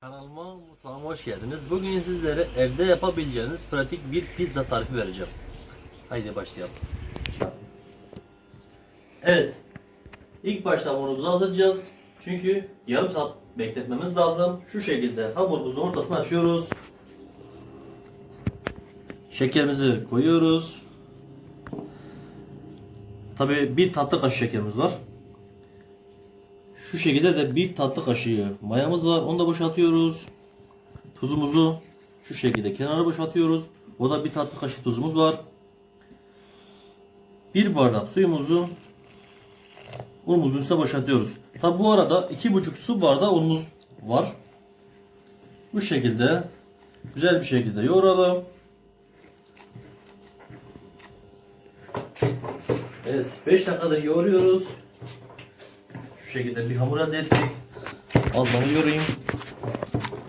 Kanalıma mutfağıma hoş geldiniz. Bugün sizlere evde yapabileceğiniz pratik bir pizza tarifi vereceğim. Haydi başlayalım. Evet. İlk başta hamurumuzu hazırlayacağız. Çünkü yarım saat bekletmemiz lazım. Şu şekilde hamurumuzun ortasını açıyoruz. Şekerimizi koyuyoruz. Tabii bir tatlı kaşığı şekerimiz var. Şu şekilde de bir tatlı kaşığı mayamız var. Onu da boşaltıyoruz. Tuzumuzu şu şekilde kenara boşaltıyoruz. O da bir tatlı kaşığı tuzumuz var. Bir bardak suyumuzu unumuzun üstüne boşaltıyoruz. Tabi bu arada iki buçuk su bardağı unumuz var. Bu şekilde güzel bir şekilde yoğuralım. Evet 5 dakikadır yoğuruyoruz. Şu şekilde bir hamur elde ettik. Azmanı yorayım.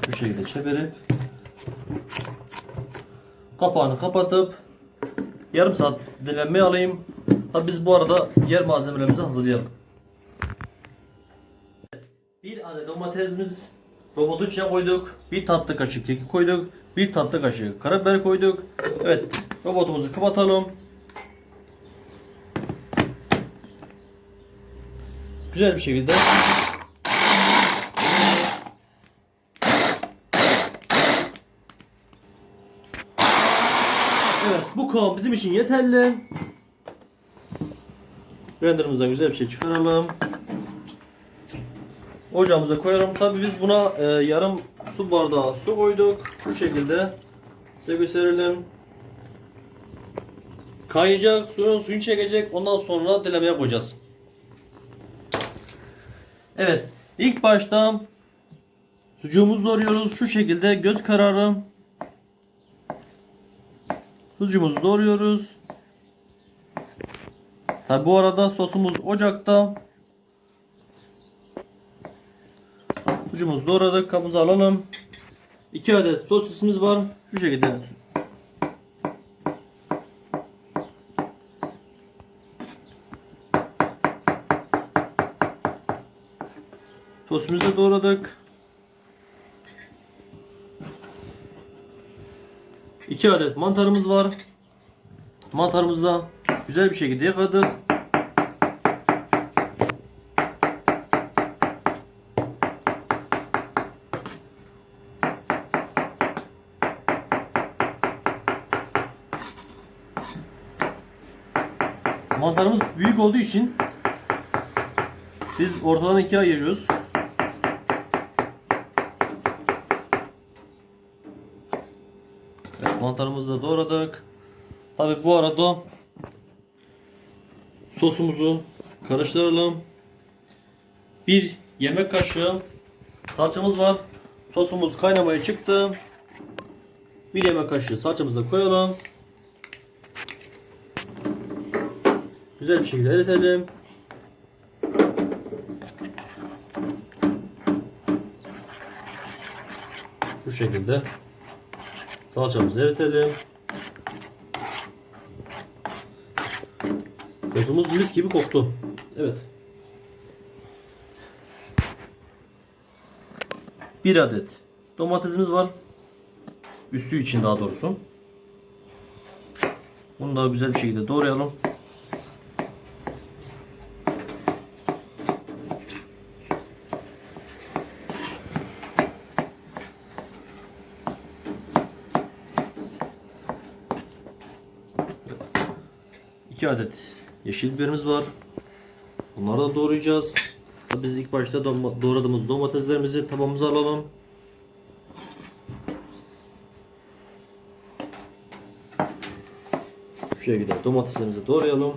Şu şekilde çevirip kapağını kapatıp yarım saat dinlenmeye alayım. Tabi biz bu arada diğer malzemelerimizi hazırlayalım. Bir adet domatesimiz robotun içine koyduk. Bir tatlı kaşık kekik koyduk. Bir tatlı kaşık karabiber koyduk. Evet robotumuzu kapatalım. Güzel bir şekilde Evet bu kıvam bizim için yeterli. Renderımızdan güzel bir şey çıkaralım. Ocağımıza koyalım. Tabi biz buna e, yarım su bardağı su koyduk. Bu şekilde size gösterelim. Kaynayacak, suyun suyunu çekecek. Ondan sonra dilemeye koyacağız. Evet. ilk başta sucuğumuzu doğruyoruz. Şu şekilde göz kararı. Sucuğumuzu doğruyoruz. Tabi bu arada sosumuz ocakta. Sucuğumuzu doğradık. Kabımıza alalım. 2 adet sosisimiz var. Şu şekilde Sosumuzu da doğradık. 2 adet mantarımız var. Mantarımızı da güzel bir şekilde yıkadık. Mantarımız büyük olduğu için biz ortadan ikiye ayırıyoruz. Evet, mantarımızı da doğradık. Tabi bu arada sosumuzu karıştıralım. Bir yemek kaşığı salçamız var. Sosumuz kaynamaya çıktı. Bir yemek kaşığı salçamızı da koyalım. Güzel bir şekilde eritelim. Bu şekilde salçamızı eritelim. Sosumuz mis gibi koktu. Evet. Bir adet domatesimiz var. Üstü için daha doğrusu. Bunu da güzel bir şekilde doğrayalım. İki adet yeşil biberimiz var. Bunları da doğrayacağız. Biz ilk başta doğradığımız domateslerimizi tabağımıza alalım. Şu şekilde domateslerimizi doğrayalım.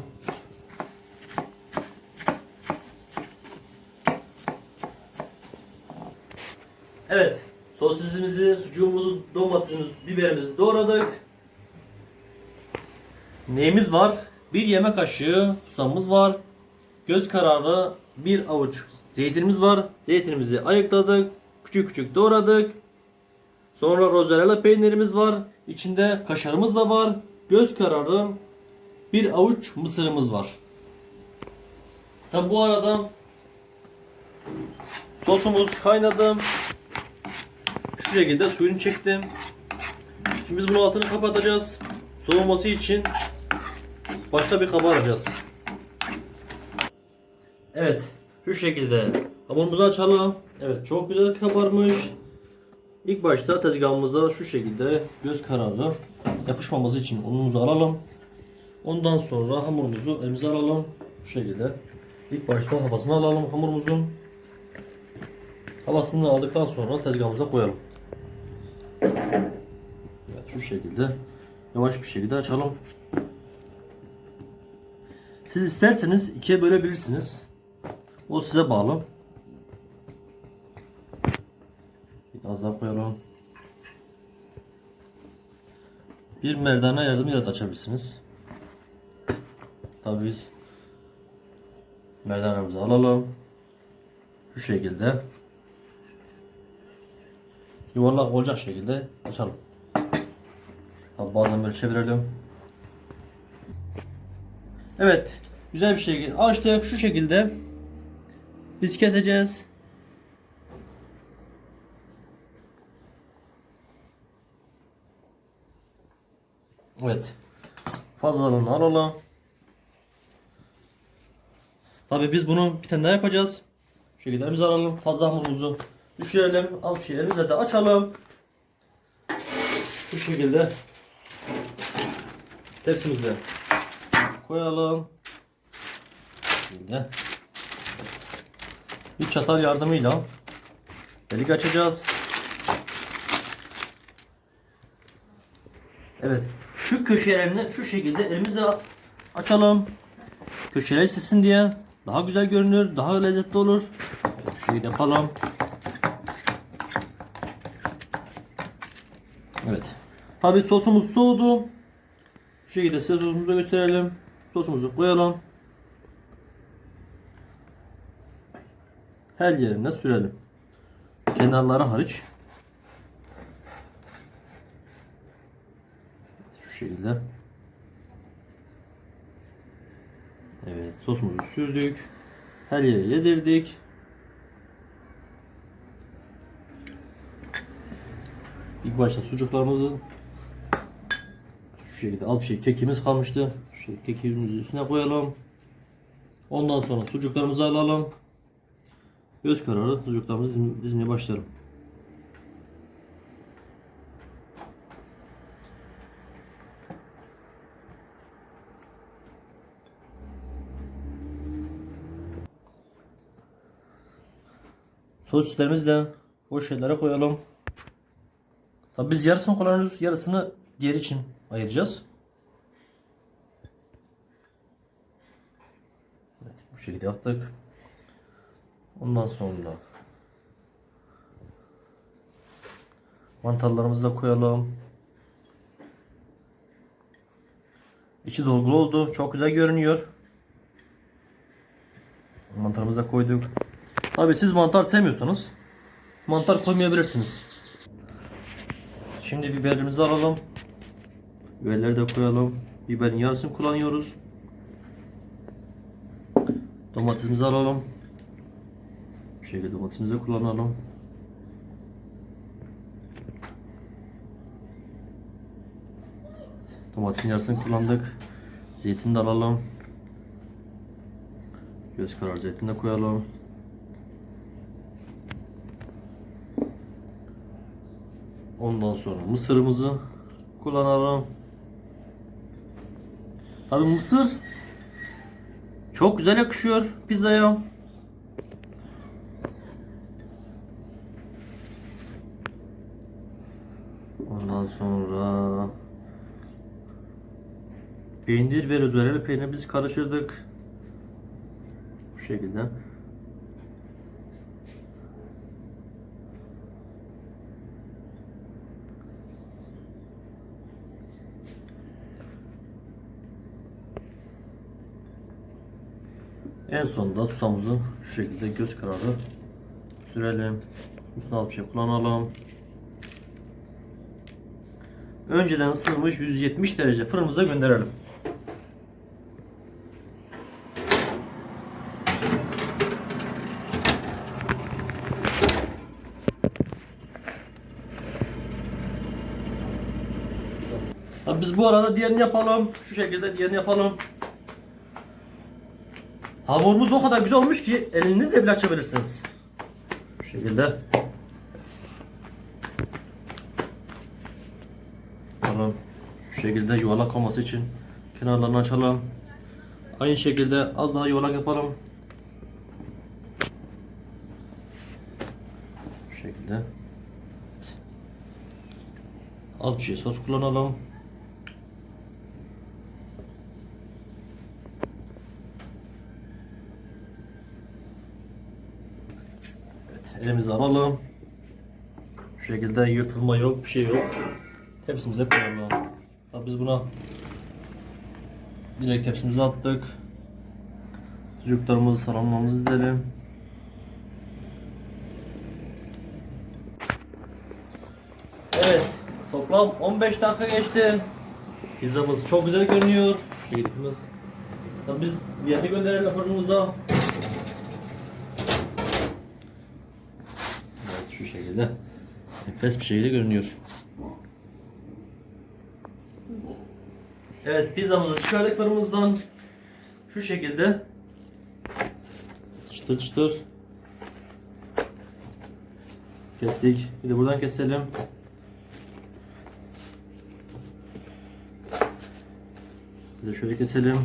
Evet, sosisimizi, sucuğumuzu, domatesimizi, biberimizi doğradık. Neyimiz var? Bir yemek kaşığı susamımız var. Göz kararı bir avuç zeytinimiz var. Zeytinimizi ayıkladık. Küçük küçük doğradık. Sonra mozzarella peynirimiz var. İçinde kaşarımız da var. Göz kararı bir avuç mısırımız var. Tabi bu arada sosumuz kaynadı. şu şekilde suyunu çektim. Şimdi biz bunun altını kapatacağız. Soğuması için başka bir kaba alacağız. Evet. Şu şekilde hamurumuzu açalım. Evet çok güzel kabarmış. İlk başta tezgahımızda şu şekilde göz kararı yapışmaması için unumuzu alalım. Ondan sonra hamurumuzu elimize alalım. Şu şekilde. İlk başta havasını alalım hamurumuzun. Havasını aldıktan sonra tezgahımıza koyalım. Evet, şu şekilde yavaş bir şekilde açalım. Siz isterseniz ikiye bölebilirsiniz. O size bağlı. Biraz daha koyalım. Bir merdane yardımıyla da açabilirsiniz. Tabii biz merdanemizi alalım. Şu şekilde yuvarlak olacak şekilde açalım. Tabii bazen böyle çevirelim. Evet, güzel bir şekilde açtık şu şekilde. Biz keseceğiz. Evet. Fazlalığını alalım. Tabii biz bunu bir tane daha yapacağız. Şu şekilde alalım. Fazla hamurumuzu düşürelim. Az bir de açalım. Bu şekilde tepsimize koyalım. Şimdi bir çatal yardımıyla delik açacağız. Evet. Şu köşelerini şu şekilde elimizle açalım. Köşeleri silsin diye daha güzel görünür, daha lezzetli olur. Şu şekilde yapalım. Evet. Tabi sosumuz soğudu. Şu şekilde size sosumuzu gösterelim. Sosumuzu koyalım. Her yerine sürelim. Kenarları hariç. Şu şekilde. Evet sosumuzu sürdük. Her yere yedirdik. İlk başta sucuklarımızı şu şekilde bir şey kekimiz kalmıştı. Şekilde kekimizi üstüne koyalım. Ondan sonra sucuklarımızı alalım. Göz kararı sucuklarımızı dizmeye başlayalım. Sosislerimizi de poşetlere koyalım. Tabi biz yarısını kullanıyoruz. Yarısını diğer için ayıracağız. Evet, bu şekilde yaptık. Ondan sonra mantarlarımızı da koyalım. İçi dolgulu oldu. Çok güzel görünüyor. Mantarımızı da koyduk. Tabi siz mantar sevmiyorsanız mantar koymayabilirsiniz. Şimdi biberimizi alalım. Biberleri de koyalım. Biberin yarısını kullanıyoruz. Domatesimizi alalım. Bu şekilde domatesimizi kullanalım. Domatesin yarısını kullandık. Zeytin de alalım. Göz kararı zeytin de koyalım. Ondan sonra mısırımızı kullanalım. Tabii mısır çok güzel yakışıyor pizzaya. Ondan sonra peynir ve üzerine peynir biz karıştırdık. Bu şekilde. En sonunda susamızı şu şekilde göz kararı sürelim. Üstüne bir şey kullanalım. Önceden ısınmış 170 derece fırınımıza gönderelim. Biz bu arada diğerini yapalım. Şu şekilde diğerini yapalım. Hamurumuz o kadar güzel olmuş ki elinizle bile açabilirsiniz. Şu şekilde. Tamam. Şu şekilde yuvarlak olması için kenarlarını açalım. Aynı şekilde az daha yuvarlak yapalım. Şu şekilde. Az bir şey sos kullanalım. Evet, elimizi alalım. Şu şekilde yırtılma yok, bir şey yok. Tepsimize koyalım. Tabii biz buna direkt tepsimize attık. Sucuklarımızı salamamızı dizelim. Evet, toplam 15 dakika geçti. Pizzamız çok güzel görünüyor. Şeklimiz. Tabii biz diğerini gönderelim fırınımıza. Evet, şu şekilde. Nefes bir şekilde görünüyor. Evet, pizzamızı çıkardık fırınımızdan. Şu şekilde. Çıtır çıtır. Kestik. Bir de buradan keselim. Bir de şöyle keselim.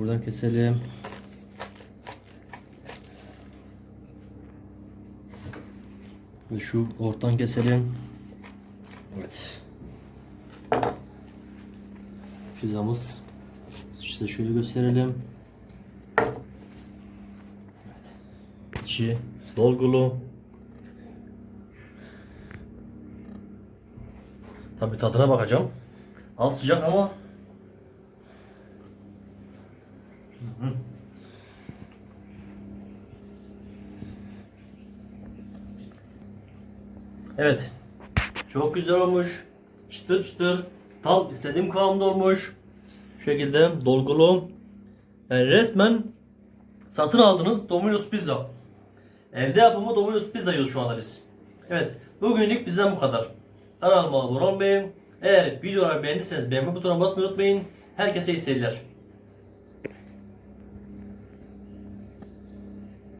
Buradan keselim. Ve şu ortadan keselim. Evet. Pizzamız. İşte şöyle gösterelim. Evet. İçi dolgulu. Tabi tadına bakacağım. Az sıcak ama Evet. Çok güzel olmuş. Çıtır çıtır. Tam istediğim kıvamda olmuş. Şu şekilde dolgulu. Yani resmen satın aldığınız Domino's Pizza. Evde yapımı Domino's Pizza yiyoruz şu anda biz. Evet. Bugünlük bizden bu kadar. Kanalıma abone olmayı. Eğer videoları beğendiyseniz beğenme butonuna basmayı unutmayın. Herkese iyi seyirler.